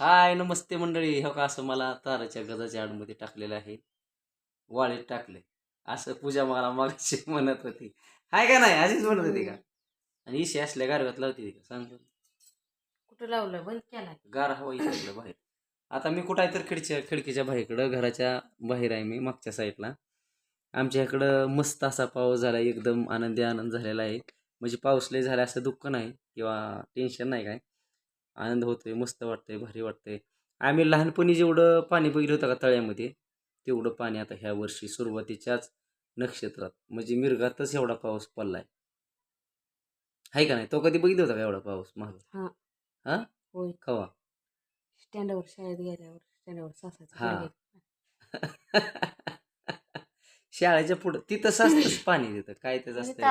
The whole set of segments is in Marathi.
हाय नमस्ते मंडळी. हो का असं मला ताराच्या गजाच्या आडमध्ये टाकलेलं आहे. वाळीत टाकले असं पूजा मला मागाशी म्हणत होती. हाय का नाही? अशीच म्हणत होती का? आणि इशे असल्या गारव्यात लावते का? सांग बरं. कुठं लावलं? बंद केला गार हवा इकडं बाहेर. आता मी कुठं आहे तर खिडच्या खिडकीच्या बाहेरकडं घराच्या बाहेर आहे मी मागच्या साईडला. आमच्या इकडं मस्त असा पाऊस झाला एकदम आनंदी आनंद झालेला आहे. म्हणजे पाऊस लय झाला असं दुःख नाही किंवा टेन्शन नाही काय. आनंद होतोय मस्त वाटतंय भारी वाटतंय. आम्ही लहानपणी जेवढं पाणी बघितलं होतं का तळ्यामध्ये तेवढं पाणी आता ह्या वर्षी सुरुवातीच्याच नक्षत्रात म्हणजे मिरगातच एवढा पाऊस पडलाय. आहे का नाही? तो कधी बघितला होता का एवढा पाऊस महाग? हा. होय. कवा? स्टँडवर शाळेत गेल्यावर स्टँडवर सासाचं. पुढे गेलं. शाळेच्या पुढं तिथं साचतंच पाणी तिथं काय त्याचं ते असतं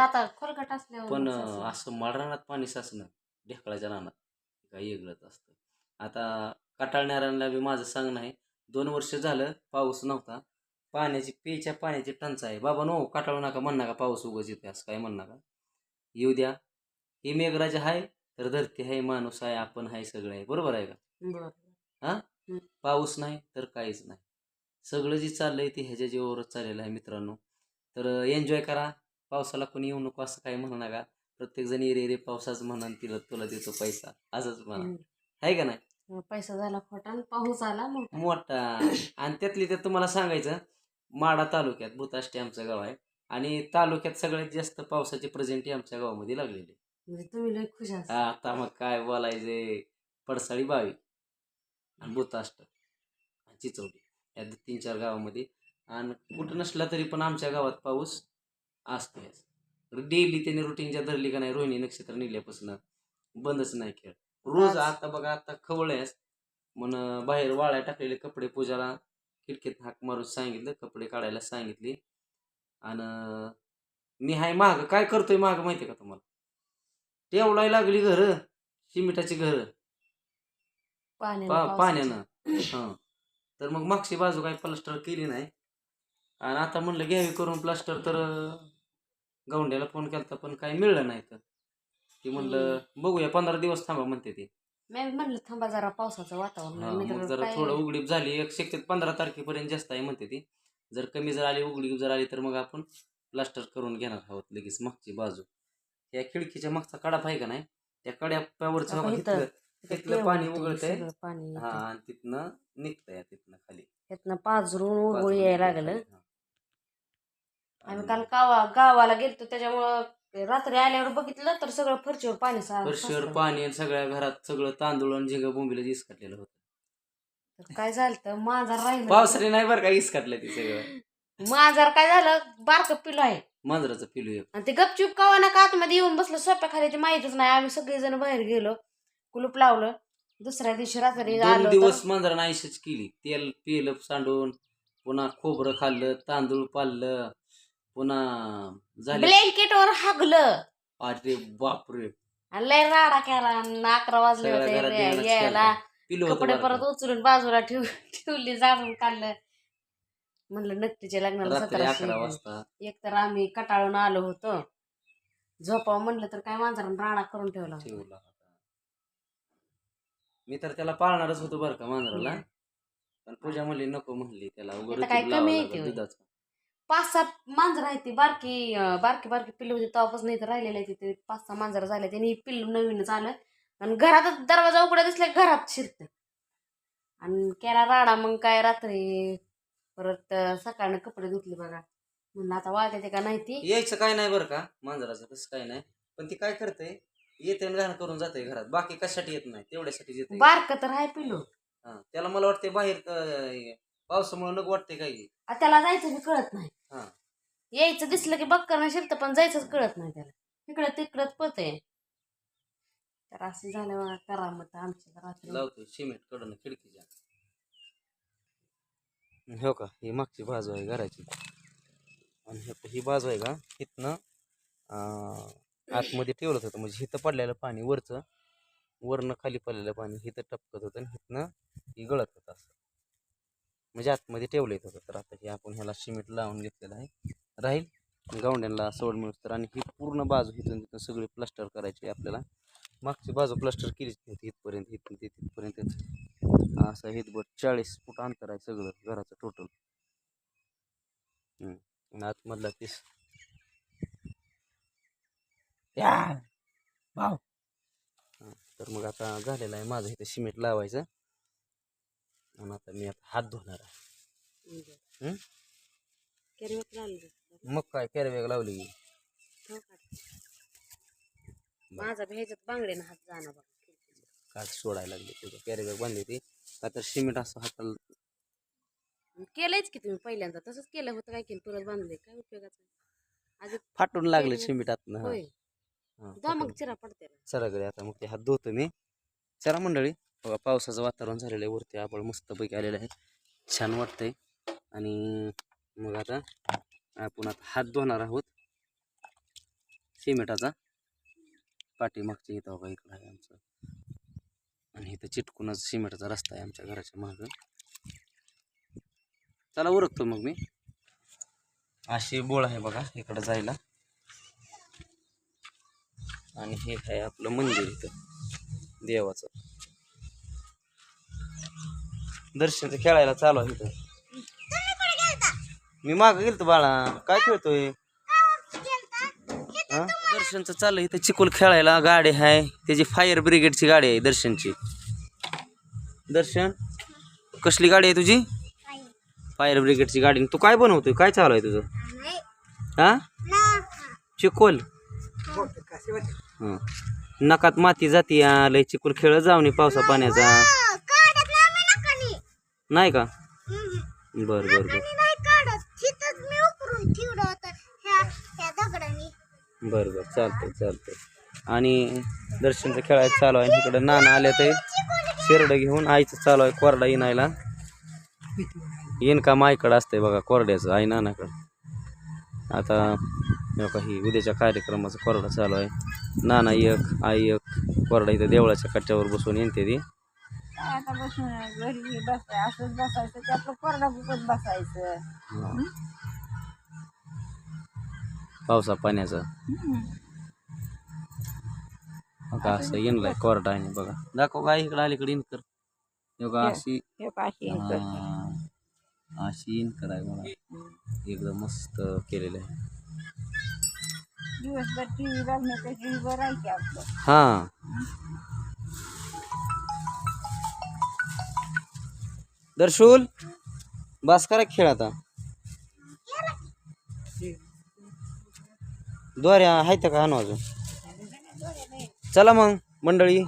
पण असं माळरानात पाणी साचणं ढेकळाच्या रानात. काही वेगळंच असतं. आता कटाळणाऱ्यांना बी माझं सांगणं आहे दोन वर्ष झालं पाऊस नव्हता. पाण्याची पेच्या पाण्याची टंचाई बाबा नो काटाळू नका म्हण नका पाऊस उगच येते असं काय म्हण नका. येऊ द्या. ही मेघराज आहे तर धरती आहे माणूस आहे आपण आहे सगळं आहे बरोबर आहे का? बरं पाऊस नाही तर काहीच नाही. सगळं जे चाललंय ते ह्याच्या जीवावरच चाललेलं आहे मित्रांनो. तर एन्जॉय करा. पावसाला कोणी येऊ नको असं काही म्हणू नका. प्रत्येक जण येरे रे पावसाच म्हणा तिला तुला देतो पैसा. असंच म्हणा. आहे का नाही? मग पैसा झाला खोटा आणि पाऊस आला मग मोठा. आणि त्यातली त्यात तुम्हाला सांगायचं माडा तालुक्यात भूताष्टी आमचं गाव आहे आणि तालुक्यात सगळ्यात जास्त पावसाची प्रेझेंटी आमच्या गावामध्ये लागलेली आहे. म्हणजे तुम्ही लय खुश असाल. आता मग काय बोलायचे? पडसाळी बावी आणि भूताष्ट आणि चिचवली या तीन चार गावामध्ये. आणि कुठं नसला तरी पण आमच्या गावात पाऊस असतोच डेली त्याने रुटीनच्या धरली का नाही रोहिणी नक्षत्र निघल्यापासून बंदच नाही खेळ रोज आता बघा आता खवळ्यास म्हण बाहेर वाळ्या टाकलेले कपडे पूजाला खिडकीत हाक मारून सांगितलं कपडे काढायला सांगितले. आणि मी हाय महाग काय करतोय महाग माहिती का तुम्हाला? टेवलाय लागली घर सिमेंटाची घर. पाण्यानं हां. तर मग मागची बाजू काही प्लास्टर केली नाही. आणि आता म्हणलं घ्यावी करून प्लास्टर तर अं, गौंड्याला फोन केला पण काही मिळलं नाही तर. ती म्हणलं बघूया पंधरा दिवस थांबा म्हणते ती. मी म्हणलं थांबा जरा पावसाचं वातावरण हा, आहे. मग नाहीतर जरा काय- थोडं उघडीप झाली. एक शक्यत पंधरा तारखेपर्यंत जास्त आहे म्हणते ती. जर कमी जर आली उघडीप जर आली तर मग आपण प्लास्टर करून घेणार आहोत लगेच मागची बाजू. त्या खिडकीच्या मागचा कडा आहे का नाही? त्या कड्यापावरचं इथं- तिथलं पाणी उघडतंय. सगळं पाणी हा येतंय. आणि तिथनं निघतंय तिथनं खाली. त्यातनं उरगुळ बाजूला यायला लागलं. आम्ही आणि काल गावा गावाला गेलतो त्याच्यामुळं रात्री आल्यावर बघितलं तर सगळं फरशीवर पाणी सा- फरशीवर साचलं. पाणी आणि सगळ्या घरात सगळं तांदूळ आणि झिंग बोंबीला इसकटलेलं होतं. तर काय झालं तर माझा राहिलं पावसाने नाही बरं का इसकटलं ते सगळं? माझा काय झालं? बारक पिलो आहे. मांजराचं पिलू एक आणि ते गपचूप कवा ना का आतमध्ये येऊन बसलं सोप्या खाली ते माहितच नाही. आम्ही सगळेजण बाहेर गेलो कुलूप लावलं. दुसऱ्या दिवशी रात्री दोन आलो दिवस मांजरानं आयुष्यच केली. तेल पिलं सांडून पुन्हा खोबरं खाल्लं तांदूळ पाळलं पुन्हा झाले ब्लँकेटवर हागलं अरे बापरे आणि लय राडा केला आणि अकरा वाजले सगळ्या होते रे- यायला. पिलू कपडे परत. उचलून बाजूला ठेव ठेवली जाणून काढलं म्हणलं नक्कीच्या लग्नाला रात्री सतराशे अकरा येतील. वाजता एक तर आम्ही कटाळून आलो होतो झोपाव म्हणलं तर काय मांजरानं राडा करून ठेवला होता. ठेवला होता मी तर त्याला पाळणारच होतो बरं का मांजराला. पण पूजा म्हणली नको म्हणली त्याला उघड काय कमी आहे ते होय? दुधाचं पाच सात मांजर आहेत ती बारकी बारकी बारकी पिल्लू होती तेव्हापासून इथं राहिलेले आहे तिथे पाच सहा मांजर झाले त्यांनी पिल्लू नवीनच आलं आणि घरातच दरवाजा उघडा दिसला की घरात शिरत आणि केला राडा मग काय रात्री परत सकाळनं कपडे धुतले बघा. म्हणलं आता वाळते ते का नाही ती? यायचं काय नाही बरं का. मांजराचं तसं काय नाही. पण ती काय करते येते घाण करून जाते घरात. बाकी कशासाठी येत नाही? तेवढ्यासाठी येते बारक तर आहे पिल्लू. त्याला मला वाटते बाहेर पावसामुळे नको वाटते काही. आ, त्याला जायचं बी कळत नाही. हा. यायचं दिसलं की बक्कर शिरतं पण जायचंच कळत नाही त्याला. इकडं तिकडं पळतंय. तर असं झालं बघा करामत आमच्या रात्री. लावतो सिमेंटकडून खिडकीच्या. हो का? ही मागची बाजू आहे घराची. आणि हे- ही बाजू आहे का? इथनं अं, आतमध्ये ठेवलं होतं. म्हणजे हिथं पडलेलं पाणी वरचं वरनं खाली पडलेलं पाणी हिथं टपकत होतं आणि हिथनं ही गळत होतं असं. म्हणजे आतमध्ये ठेवलं येत होतं तर आता हे आपण ह्याला सिमेंट लावून घेतलेलं आहे. राहील. गावंड्यांना सोड मिळतं तर आणि ही पूर्ण बाजू इथून तिथून सगळी प्लास्टर करायची आहे आपल्याला. मागची बाजू प्लास्टर केलीच नव्हती इथपर्यंत इथून ते तिथपर्यंत. असं हे बघ चाळीस फूट अंतर आहे सगळं घराचं टोटल आतमधला तीस भाव तर मग आता झालेलं आहे माझं इथं सिमेंट लावायचं. आणि आता मी आता हात धुणार आहे हं? केरवेत लागलं मग काय कॅरबॅग लावली की. हो का? माझा भेजत बांगडीनं हात जाणार बघा काच सोडायला लागली तुझं कॅरबॅग बांधली होती का तर सिमेंट असं हाताला केलंयच की तुम्ही पहिल्यांदा तसंच केलं होतं काय केलं परत बांधले काय उपयोगाचं अजून फाटून लागले केलं. सिमेंट होय जा मग चिरा पडते सराकडे आता मग ते हात धुतो मी चला मंडळी बघा पावसाचं वातावरण झालेलं आहे. वरती आपण मस्तपैकी आलेलं आहे. छान वाटतंय. आणि मग आता आपण आता हात धुणार आहोत. सिमेंटाचा पाठीमागच्या इथं बघा इकडं आहे आमचं. आणि इथं चिटकूनच सिमेंटचा रस्ता आहे आमच्या घराच्या मागं. चला उरकतो मग मी. अशी बोळ आहे बघा इकडं जायला. आणि हे आहे आपलं मंदिर इथं देवाचं. दर्शन खेळायला चालू आहे इथं. मी माग गेलतो बाळा. काय खेळतोय? हा? दर्शनचं चाललं इथं चिकोल खेळायला गाडी आहे. त्याची फायर ब्रिगेडची गाडी आहे दर्शनची. दर्शन? कसली गाडी आहे तुझी? फायर ब्रिगेडची गाडी. तू काय बनवतोय? काय चालू आहे तुझं? हा? चिकोल. हं. नकात माती जाती लय चिकूल खेळ जावणी पावसा पाण्याचा. नाही का? बर बर बर. बर बर. चालतंय चालतंय. आणि दर्शनचं खेळायचं चालू आहे. इकडं नाना आले ते. शेरडं घेऊन आईचं चालू आहे कोरडा येणायला येईन का माईकडं असतंय बघा कोरड्याचं. आई नानाकडं. आता हे काही उद्याच्या कार्यक्रमाचा कोरडा चालू आहे. नाना एक आई एक. कोरडा इथं देवळाच्या कट्ट्यावर बसून येते ती. आता बसून घरी बसाय असंच बसायचं ते आपलं कोरडा बुकत बसायचं. हा. पावसा पाण्याचं. बघा असं येणलाय कोरडा आहे बघा. दाखव काय इकडं अलीकडे इन कर. हे बघा अशी हे करते. हा. अशी इन कराय बघा. एकदम मस्त केलेलं आहे. दिवसभर टी व्ही बघण्यापेक्षा बरं आहे की आपलं. हा. दर्शूल बस करा खेळ आता. दोऱ्या आहेत का आणू अजून? चला मग मंडळी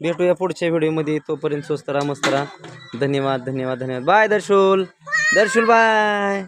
भेटूया पुढच्या व्हिडिओमध्ये. तोपर्यंत स्वस्त राहा मस्त राहा. धन्यवाद धन्यवाद धन्यवाद. बाय दर्शूल. दर्शूल बाय